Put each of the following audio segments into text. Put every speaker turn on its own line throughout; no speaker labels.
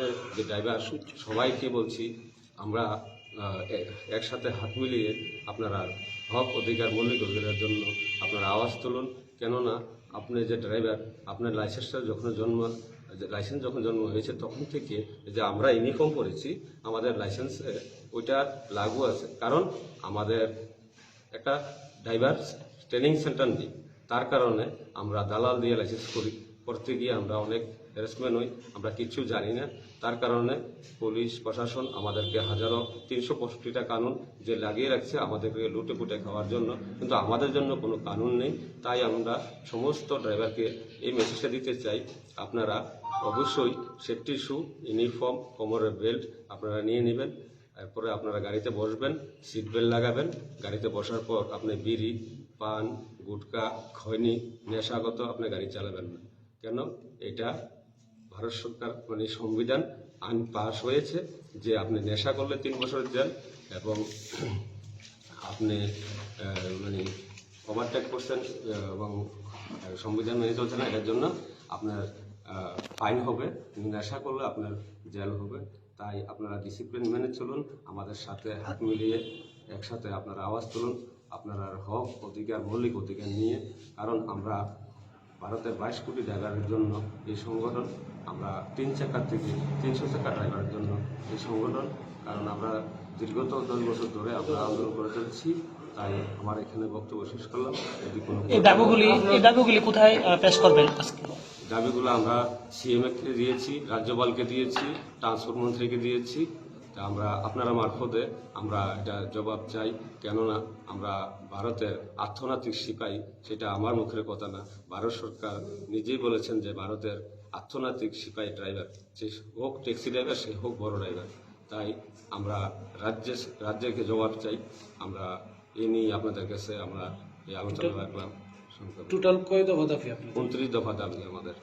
সাথে যে ড্রাইভার সবাইকে বলছি, আমরা একসাথে হাত মিলিয়ে আপনারা হক, অধিকার, মৌলিক অধিকারের জন্য আপনারা আওয়াজ তুলুন। কেননা, আপনি যে ড্রাইভার আপনার লাইসেন্সটা যখন জন্ম লাইসেন্স যখন জন্ম হয়েছে, তখন থেকে যে আমরা ইউনিফর্ম পরেছি আমাদের লাইসেন্সে ওইটা লাগু আছে। কারণ, আমাদের একটা ড্রাইভার ট্রেনিং সেন্টার নেই। তার কারণে আমরা দালাল দিয়ে লাইসেন্স করি। করতে গিয়ে আমরা অনেক হ্যারাসমেন্ট হই আমরা কিচ্ছু জানি না। তার কারণে পুলিশ, প্রশাসন আমাদেরকে হাজারো তিনশো পঁয়ষট্টিটা কানুন যে লাগিয়ে রাখছে আমাদেরকে লুটে পুটে খাওয়ার জন্য, কিন্তু আমাদের জন্য কোনো কানুন নেই। তাই আমরা সমস্ত ড্রাইভারকে এই মেসেজটা দিতে চাই, আপনারা অবশ্যই সেফটি শু ইউনিফর্ম কোমরের বেল্ট আপনারা নিয়ে নেবেন, এরপরে আপনারা গাড়িতে বসবেন সিট বেল্ট লাগাবেন, গাড়িতে বসার পর আপনি বিড়ি, পান, গুটকা, খৈনি, নেশাগত আপনি গাড়ি চালাবেন না। কেন? এটা ভারত সরকার মানে সংবিধান আইন পাস হয়েছে যে আপনি নেশা করলে তিন বছর জেল এবং আপনি মানে ওভারটেক করছেন এবং সংবিধান মেনে চলছে না এর জন্য আপনার ফাইন হবে। নেশা করলে আপনার জেল হবে। তাই আপনারা ডিসিপ্লিন মেনে চলুন, আমাদের সাথে হাত মিলিয়ে একসাথে আপনারা আওয়াজ তুলুন, আপনারা হক, অধিকার, মৌলিক অধিকার নিয়ে, কারণ আমরা ভারতের বাইশ কোটি ড্রাইভারের জন্য এই সংগঠন আমরা তিন চাকার থেকে তিনশো চাকা ড্রাইভারের জন্য এই সংগঠন কারণ আমরা দীর্ঘত দশ বছর ধরে আমরা আন্দোলন করে চলছি তাই আমার এখানে বক্তব্য শেষ করলাম। যদি কোনো
এই দাবিগুলি এই দাবিগুলি কোথায় আহ, পেশ করবেন আজকে?
দাবিগুলো আমরা সিএমএকে দিয়েছি রাজ্যপালকে দিয়েছি ট্রান্সপোর্ট মন্ত্রীকে দিয়েছি। তা আমরা আপনারা মারফতে আমরা এটা জবাব চাই কেননা আমরা ভারতের আর্থনৈতিক সিপাহী সেটা আমার মুখের কথা না। ভারত সরকার নিজেই বলেছেন যে ভারতের আর্থনৈতিক সিপাহী ড্রাইভার সে হোক ট্যাক্সি ড্রাইভার সে হোক বড় ড্রাইভার। তাই আমরা রাজ্যে রাজ্যকে জবাব চাই। আমরা এ নিয়ে আপনাদের কাছে আমরা এই আলোচনা রাখলাম।
টোটাল কয় দফা দাবি
উনত্রিশ দফা দাবি আমাদের।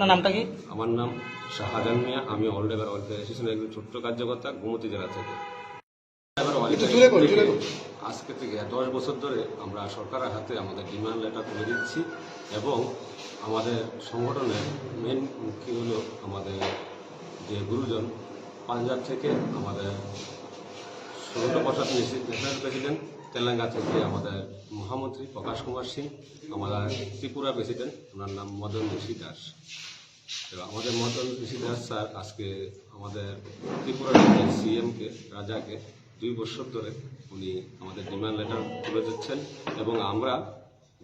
আপনার নামটা কি?
আমার নাম শাহজাহান মিয়া আমি অল ডেভার ওয়েলফেয়ার অ্যাসোসিয়েশনের একজন ছোট্ট কার্যকর্তা গোমতী জেলা থেকে। আজকে থেকে দশ বছর ধরে আমরা সরকারের হাতে আমাদের ডিমান্ড লেটার তুলে দিচ্ছি এবং আমাদের সংগঠনের মেন মুখী হলো আমাদের যে গুরুজন পাঞ্জাব থেকে আমাদের সুব্রত প্রসাদ ন্যাশনাল প্রেসিডেন্ট তেলেঙ্গা থেকে আমাদের মহামন্ত্রী প্রকাশ কুমার সিং, আমাদের ত্রিপুরা প্রেসিডেন্ট, ওনার নাম মদন ঋষি দাস। তো আমাদের মদন ঋষি দাস স্যার আজকে আমাদের ত্রিপুরা সিএমকে রাজাকে দুই বছর ধরে উনি আমাদের ডিমান্ড লেটার তুলে দিচ্ছেন এবং আমরা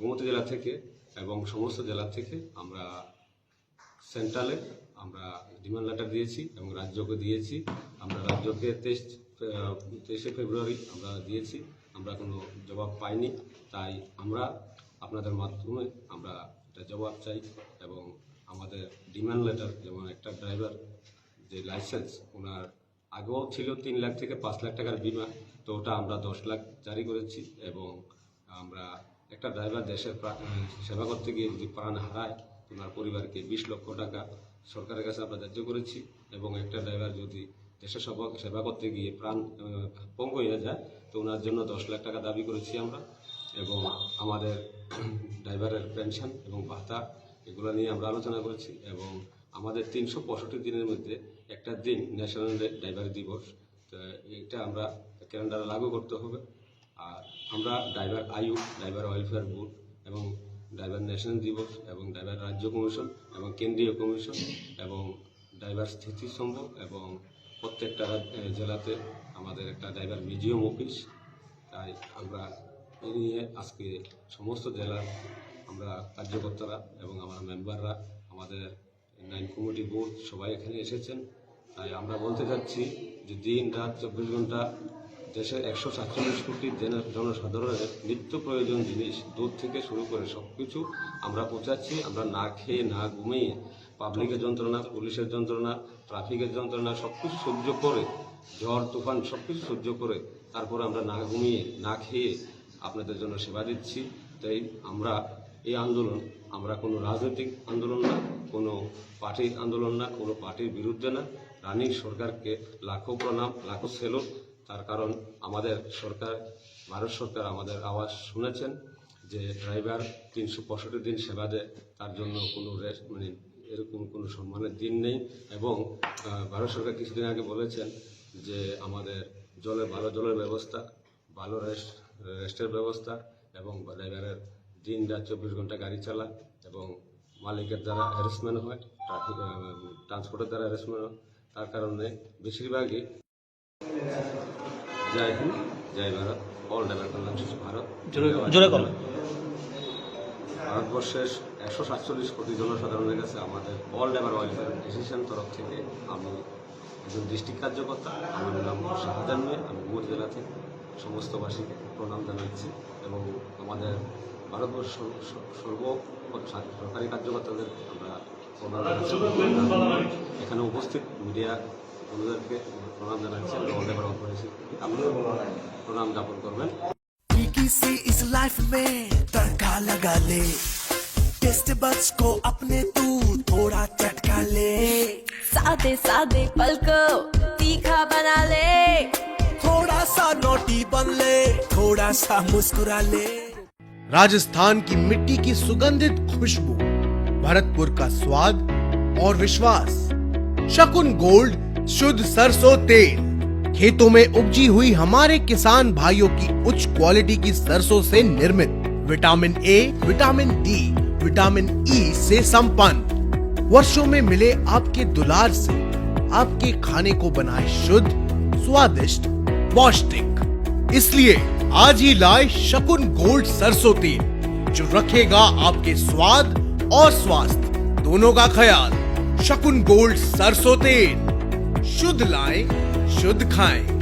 গোমতী জেলা থেকে এবং সমস্ত জেলা থেকে আমরা সেন্ট্রালে আমরা ডিমান্ড লেটার দিয়েছি এবং রাজ্যকে দিয়েছি। আমরা রাজ্যকে তেইশ, তেইশে ফেব্রুয়ারি আমরা দিয়েছি। আমরা কোনো জবাব পাইনি, তাই আমরা আপনাদের মাধ্যমে আমরা একটা জবাব চাই এবং আমাদের ডিমান্ড লেটার যেমন একটা ড্রাইভার যে লাইসেন্স ওনার আগেও ছিল তিন লাখ থেকে পাঁচ লাখ টাকার বিমা, তো ওটা আমরা দশ লাখ জারি করেছি এবং আমরা একটা ড্রাইভার দেশের সেবা করতে গিয়ে যদি প্রাণ হারায়, ওনার পরিবারকে বিশ লক্ষ টাকা সরকারের কাছে আমরা ধার্য করেছি এবং একটা ড্রাইভার যদি দেশের সেবা করতে গিয়ে প্রাণ পঙ্গু হয়ে যায় তো ওনার জন্য দশ লাখ টাকা দাবি করেছি আমরা এবং আমাদের ড্রাইভারের পেনশন এবং ভাতা এগুলো নিয়ে আমরা আলোচনা করেছি এবং আমাদের তিনশো পঁয়ষট্টি দিনের মধ্যে একটা দিন ন্যাশনাল ড্রাইভার দিবস। তো এটা আমরা ক্যালেন্ডারে লাগু করতে হবে। আর আমরা ড্রাইভার আয়ু, ড্রাইভার ওয়েলফেয়ার বোর্ড এবং ড্রাইভার ন্যাশনাল দিবস এবং ড্রাইভার রাজ্য কমিশন এবং কেন্দ্রীয় কমিশন এবং ড্রাইভার স্থিতিস্তম্ভ এবং প্রত্যেকটা জেলাতে আমাদের একটা ড্রাইভার মিউজিয়াম অফিস। তাই আমরা এ নিয়ে আজকে সমস্ত জেলার আমরা কার্যকর্তারা এবং আমার মেম্বাররা, আমাদের নাইন কমিটি বোর্ড সবাই এখানে এসেছেন। তাই আমরা বলতে চাচ্ছি যে দিন, রাত, চব্বিশ ঘণ্টা দেশের একশো সাতচল্লিশ কোটি জন- জনসাধারণের নিত্য প্রয়োজন জিনিস দুধ থেকে শুরু করে সব কিছু আমরা পৌঁছাচ্ছি। আমরা না খেয়ে, না ঘুমিয়ে পাবলিকের যন্ত্রণা, পুলিশের যন্ত্রণা, ট্রাফিকের যন্ত্রণা সব কিছু সহ্য করে, ঝড়, তুফান সব কিছু সহ্য করে তারপর আমরা না ঘুমিয়ে, না খেয়ে আপনাদের জন্য সেবা দিচ্ছি। তাই আমরা এই আন্দোলন, আমরা কোনো রাজনৈতিক আন্দোলন না, কোনো পার্টির আন্দোলন না, কোনো পার্টির বিরুদ্ধে না। রানিং সরকারকে লাখো প্রণাম, লাখো সেলুট তার কারণ আমাদের সরকার, ভারত সরকার আমাদের আওয়াজ শুনেছেন যে ড্রাইভার তিনশো পঁয়ষট্টি দিন সেবা দেয়, তার জন্য কোনো রেস্ট মানে এরকম কোনো সম্মানের দিন নেই। এবং ভারত সরকার কিছুদিন আগে বলেছেন যে আমাদের জলের, ভালো জলের ব্যবস্থা, ভালো রেস্ট, রেস্টের ব্যবস্থা এবং ড্রাইভারের দিন রাত চব্বিশ ঘণ্টা গাড়ি চালা এবং মালিকের দ্বারা হ্যারাসমেন্ট হয়, ট্রাফিক ট্রান্সপোর্টের দ্বারা হ্যারাসমেন্ট হয়। তার কারণে বেশিরভাগই জয় হিন্দ, জয় ভারত, অল ড্রাইভার ভারত।
জোরে
ভারতবর্ষের একশো সাতচল্লিশ কোটি জনসাধারণের কাছে আমাদের অল ড্রাইভার ওয়েলফেয়ার অ্যাসোসিয়েশন তরফ থেকে আমি একজন ডিস্ট্রিক্ট কার্যকর্তা। আমার নাম শাহজাহান মিয়া আমি মুর জেলা থেকে সমস্তবাসীকে প্রণাম জানাচ্ছি এবং আমাদের ভারতবর্ষ সর্ব- সরকারি কার্যকর্তাদের আমরা এখানে উপস্থিত মিডিয়া বন্ধুদেরকে প্রণাম জানাচ্ছি। অল ড্রাইভার অপারেশন আপনারা প্রণাম জ্ঞাপন করবেন।
तड़का लगा ले। टेस्ट बड्स को अपने तू थोड़ा चटका ले।
सादे सादे पल को तीखा बना ले।
थोड़ा सा नोटी बन ले थोड़ा सा मुस्कुरा ले।
राजस्थान की मिट्टी की सुगंधित खुशबू भरतपुर का स्वाद और विश्वास। शकुन गोल्ड शुद्ध सरसों तेल। खेतों में उपजी हुई हमारे किसान भाइयों की उच्च क्वालिटी की सरसों से निर्मित। Vitamin A vitamin D vitamin E से संपन्न। वर्षों में मिले आपके दुलार से आपके खाने को बनाए शुद्ध, स्वादिष्ट, पौष्टिक। इसलिए आज ही लाए शकुन गोल्ड सरसों तेल, जो रखेगा आपके स्वाद और स्वास्थ्य। दोनों का ख्याल, शकुन गोल्ड सरसों तेल। शुद्ध लाए, शुद्ध खाएँ।